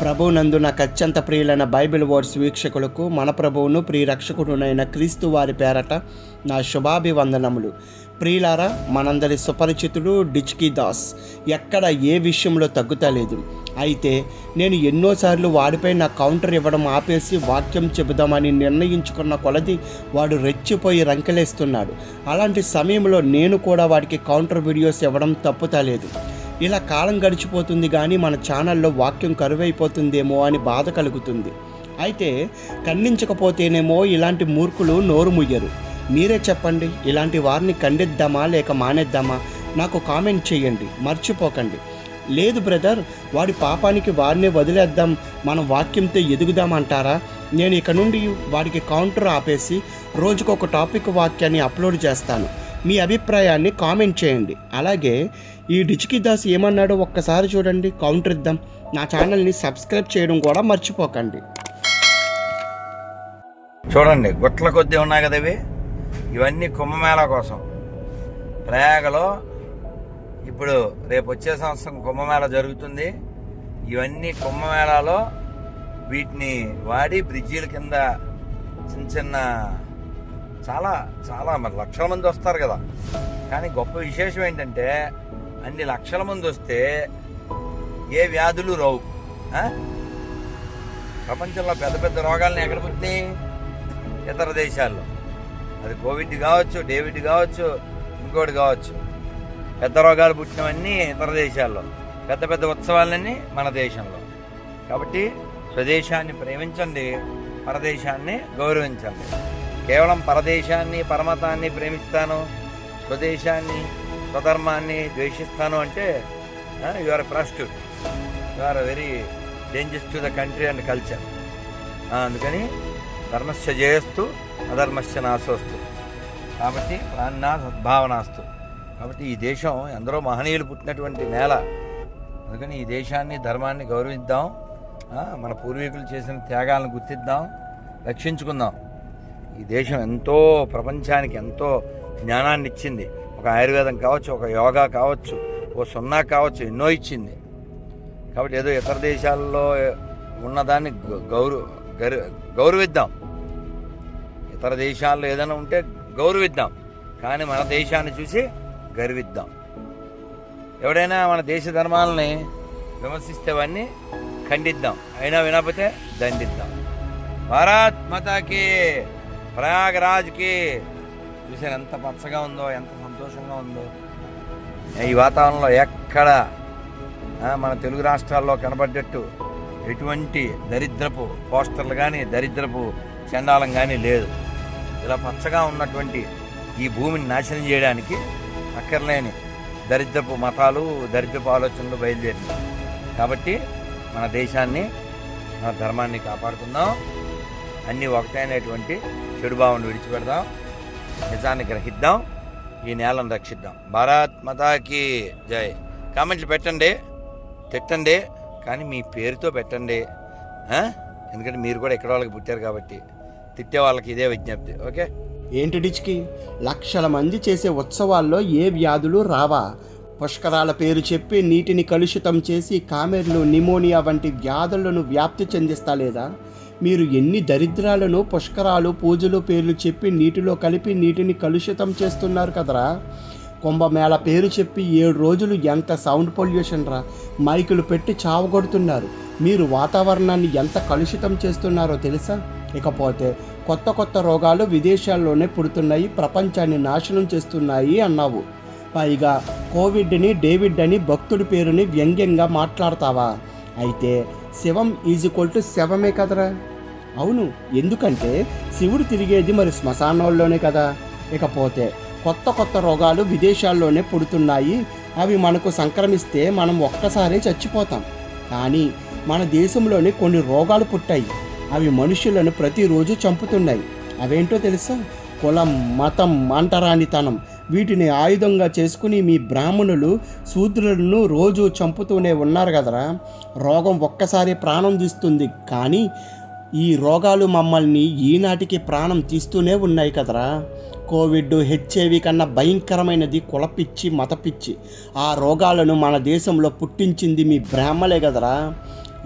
ప్రభునందు నాకు అత్యంత ప్రియులైన బైబిల్ వర్డ్స్ వీక్షకులకు మన ప్రభువును ప్రియరక్షకుడునైన క్రీస్తు వారి పేరట నా శుభాభివందనములు. ప్రియులారా మనందరి సుపరిచితుడు డిచ్కీ దాస్. ఎక్కడ ఏ విషయంలో తగ్గుతలేదు. అయితే నేను ఎన్నోసార్లు వాడిపై నా కౌంటర్ ఇవ్వడం ఆపేసి వాక్యం చెబుదామని నిర్ణయించుకున్న కొలది వాడు రెచ్చిపోయి రంకెలేస్తున్నాడు. అలాంటి సమయంలో నేను కూడా వాడికి కౌంటర్ వీడియోస్ ఇవ్వడం తప్పుతలేదు. ఇలా కాలం గడిచిపోతుంది కానీ మన ఛానల్లో వాక్యం కరువైపోతుందేమో అని బాధ కలుగుతుంది. అయితే ఖండించకపోతేనేమో ఇలాంటి మూర్ఖులు నోరు ముయ్యరు. మీరే చెప్పండి ఇలాంటి వారిని ఖండిద్దామా లేక మానేద్దామా? నాకు కామెంట్ చేయండి మర్చిపోకండి. లేదు బ్రదర్ వాడి పాపానికి వారిని వదిలేద్దాం మన వాక్యంతో ఎదుగుదామంటారా? నేను ఇక నుండి వాడికి కౌంటర్ ఆపేసి రోజుకొక టాపిక్ వాక్యాన్ని అప్లోడ్ చేస్తాను. మీ అభిప్రాయాన్ని కామెంట్ చేయండి. అలాగే ఈ డిచికి దాస్ ఏమన్నాడో ఒక్కసారి చూడండి కౌంటర్ ఇద్దాం. నా ఛానల్ని సబ్స్క్రైబ్ చేయడం కూడా మర్చిపోకండి. చూడండి గుట్ల కొద్దీ ఉన్నాయి కదా ఇవి. ఇవన్నీ కుంభమేళా కోసం. ప్రయాగలో ఇప్పుడు రేపు వచ్చే సంవత్సరం కుంభమేళ జరుగుతుంది. ఇవన్నీ కుంభమేళాలో వీటిని వాడి బ్రిడ్జీల కింద చిన్న చిన్న చాలా చాలా మరి లక్షల మంది వస్తారు కదా. కానీ గొప్ప విశేషం ఏంటంటే అన్ని లక్షల మంది వస్తే ఏ వ్యాధులు రావు. ప్రపంచంలో పెద్ద పెద్ద రోగాలను ఎక్కడ పుట్టినాయి? ఇతర దేశాల్లో. అది కోవిడ్ కావచ్చు డేవిడ్ కావచ్చు ఇంకోటి కావచ్చు. పెద్ద రోగాలు పుట్టినవన్నీ ఇతర దేశాల్లో. పెద్ద పెద్ద ఉత్సవాలన్నీ మన దేశంలో. కాబట్టి స్వదేశాన్ని ప్రేమించండి పరదేశాన్ని గౌరవించండి. కేవలం పరదేశాన్ని పరమతాన్ని ప్రేమిస్తాను స్వదేశాన్ని స్వధర్మాన్ని ద్వేషిస్తాను అంటే you are prostitute you are very dangerous to the country and culture అందుకని ధర్మస్య జయస్తు అధర్మస్య నాశోస్తు. కాబట్టి ప్రాణా సద్భావనాస్తు. కాబట్టి ఈ దేశం ఎందరో మహనీయులు పుట్టినటువంటి నేల. అందుకని ఈ దేశాన్ని ధర్మాన్ని గౌరవిద్దాం. మన పూర్వీకులు చేసిన త్యాగాలను గుర్తిద్దాం. రక్షించుకుందాం. ఈ దేశం ఎంతో ప్రపంచానికి ఎంతో జ్ఞానాన్ని ఇచ్చింది ఒక ఆయుర్వేదం కావచ్చు ఒక యోగా కావచ్చు ఓ సున్నా కావచ్చు ఎన్నో ఇచ్చింది. కాబట్టి ఏదో ఇతర దేశాల్లో ఉన్నదాన్ని గౌరవ గౌరవిద్దాం. ఇతర దేశాల్లో ఏదైనా ఉంటే గౌరవిద్దాం. కానీ మన దేశాన్ని చూసి గర్విద్దాం. ఎవడైనా మన దేశ ధర్మాలని విమర్శిస్తే వాడిని ఖండిద్దాం. అయినా వినకపోతే దండిద్దాం. భారత్ మాతాకి ప్రయాగరాజ్కి చూసారు ఎంత పచ్చగా ఉందో ఎంత సంతోషంగా ఉందో. ఈ వాతావరణంలో ఎక్కడ మన తెలుగు రాష్ట్రాల్లో కనబడ్డట్టు ఎటువంటి దరిద్రపు పోస్టర్లు కానీ దరిద్రపు చండాలం కానీ లేదు. ఇలా పచ్చగా ఉన్నటువంటి ఈ భూమిని నాశనం చేయడానికి అక్కర్లేని దరిద్రపు మతాలు దరిద్రపు ఆలోచనలు బయలుదేరినాయి. కాబట్టి మన దేశాన్ని మన ధర్మాన్ని కాపాడుకుందాం. అన్నీ ఒకటైనటువంటి చెడు భావం విడిచిపెడదాం. నిజాన్ని గ్రహిద్దాం. ఈ నేలను రక్షిద్దాం. భారత్ మతాకి జై. కామెంట్లు పెట్టండి. తిట్టండి. కానీ మీ పేరుతో పెట్టండి. ఎందుకంటే మీరు కూడా ఎక్కడ వాళ్ళకి పుట్టారు కాబట్టి. తిట్టే వాళ్ళకి ఇదే విజ్ఞప్తి. ఓకే? ఏంటి డిచ్కి? లక్షల మంది చేసే ఉత్సవాల్లో ఏ వ్యాధులు రావా? పుష్కరాల పేరు చెప్పి నీటిని కలుషితం చేసి కామెర్లు నిమోనియా వంటి వ్యాధులను వ్యాప్తి చెందిస్తా లేదా? మీరు ఎన్ని దరిద్రాలను పుష్కరాలు పూజలు పేర్లు చెప్పి నీటిలో కలిపి నీటిని కలుషితం చేస్తున్నారు కదరా? కుంభమేళ పేరు చెప్పి ఏడు రోజులు ఎంత సౌండ్ పొల్యూషన్ రా? మైకులు పెట్టి చావగొడుతున్నారు. మీరు వాతావరణాన్ని ఎంత కలుషితం చేస్తున్నారో తెలుసా? ఇకపోతే కొత్త కొత్త రోగాలు విదేశాల్లోనే పుడుతున్నాయి ప్రపంచాన్ని నాశనం చేస్తున్నాయి అన్నావు. పైగా కోవిడ్ని డేవిడ్ అని భక్తుడి పేరుని వ్యంగ్యంగా మాట్లాడతావా? అయితే శివం ఈజ్ ఈక్వల్ టు శవమే కదరా? అవును ఎందుకంటే శివుడు తిరిగేది మరి శ్మశానాల్లోనే కదా. ఇకపోతే కొత్త కొత్త రోగాలు విదేశాల్లోనే పుడుతున్నాయి. అవి మనకు సంక్రమిస్తే మనం ఒక్కసారే చచ్చిపోతాం. కానీ మన దేశంలోనే కొన్ని రోగాలు పుట్టాయి. అవి మనుషులను ప్రతిరోజు చంపుతున్నాయి. అవేంటో తెలుసా? కులం మతం అంటరానితనం వీటిని ఆయుధంగా చేసుకుని మీ బ్రాహ్మణులు శూద్రులను రోజు చంపుతూనే ఉన్నారు కదరా. రోగం ఒక్కసారి ప్రాణం తీస్తుంది. కానీ ఈ రోగాలు మమ్మల్ని ఈనాటికి ప్రాణం తీస్తూనే ఉన్నాయి కదరా. కోవిడ్ హెచ్ఐవి కన్నా భయంకరమైనది కులపిచ్చి మతపిచ్చి. ఆ రోగాలను మన దేశంలో పుట్టించింది మీ బ్రాహ్మలే కదరా.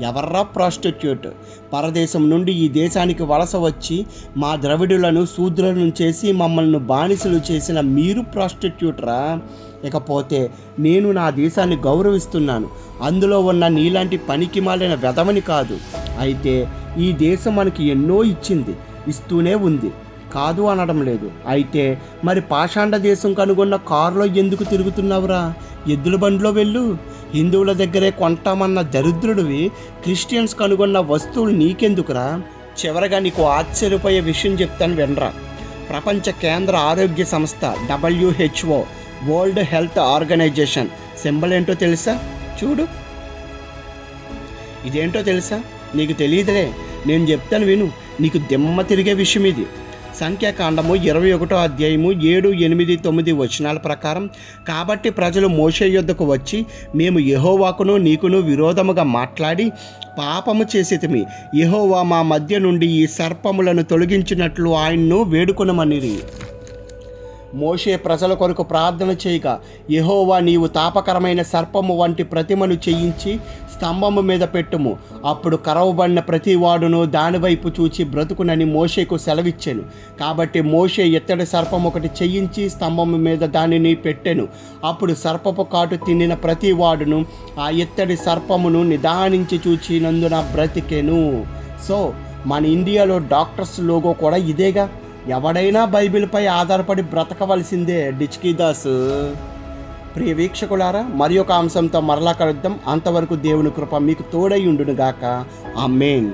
ఎవర్రా ప్రాస్టిట్యూట్? పరదేశం నుండి ఈ దేశానికి వలస వచ్చి మా ద్రవిడులను శూద్రులను చేసి మమ్మల్ని బానిసలు చేసిన మీరు ప్రాస్టిట్యూట్రా. ఇకపోతే నేను నా దేశాన్ని గౌరవిస్తున్నాను. అందులో ఉన్న నీలాంటి పనికి మాలిన వెధవని కాదు. అయితే ఈ దేశం మనకి ఎన్నో ఇచ్చింది ఇస్తూనే ఉంది. కాదు అనడం లేదు. అయితే మరి పాషాండ దేశం కనుగొన్న కారులో ఎందుకు తిరుగుతున్నావురా? ఎద్దుల బండిలో వెళ్ళు. హిందువుల దగ్గరే కొంటామన్న దరిద్రుడివి క్రిస్టియన్స్ కనుగొన్న వస్తువులు నీకెందుకురా? చివరగా నీకు ఆశ్చర్యపోయే విషయం చెప్తాను వినరా. ప్రపంచ కేంద్ర ఆరోగ్య సంస్థ WHO world health organization. Symbol ఏంటో తెలుసా? చూడు. ఇదేంటో తెలుసా? నీకు తెలియదులే. నేను చెప్తాను విను. నీకు దిమ్మ తిరిగే విషయం ఇది. సంఖ్యాకాండము ఇరవై ఒకటో అధ్యాయము ఏడు ఎనిమిది తొమ్మిది వచనాల ప్రకారం కాబట్టి ప్రజలు మోసే యుద్ధకు వచ్చి మేము యహోవాకును నీకును విరోధముగా మాట్లాడి పాపము చేసేతమి. యహోవా మా మధ్య నుండి ఈ సర్పములను తొలగించినట్లు ఆయన్ను వేడుకొనమనిరి. మోషే ప్రజల కొరకు ప్రార్థన చేయగా యహోవా నీవు తాపకరమైన సర్పము వంటి ప్రతిమను చేయించి స్తంభము మీద పెట్టుము. అప్పుడు కరవబడిన ప్రతి వాడును దానివైపు చూచి బ్రతుకునని మోషేకు సెలవిచ్చాను. కాబట్టి మోషే ఎత్తడి సర్పం ఒకటి చేయించి స్తంభము మీద దానిని పెట్టెను. అప్పుడు సర్పపు కాటు తినిన ప్రతి వాడును ఆ ఎత్తడి సర్పమును నిదానించి చూచినందున బ్రతికెను. సో మన ఇండియాలో డాక్టర్స్ లోగో కూడా ఇదేగా? ఎవడైనా బైబిల్పై ఆధారపడి బ్రతకవలసిందే డిచ్కీ దాస్. ప్రియ వీక్షకులారా మరి ఒక అంశంతో మరలా కలుద్దాం. అంతవరకు దేవుని కృప మీకు తోడై ఉండునుగాక. ఆ మెయిన్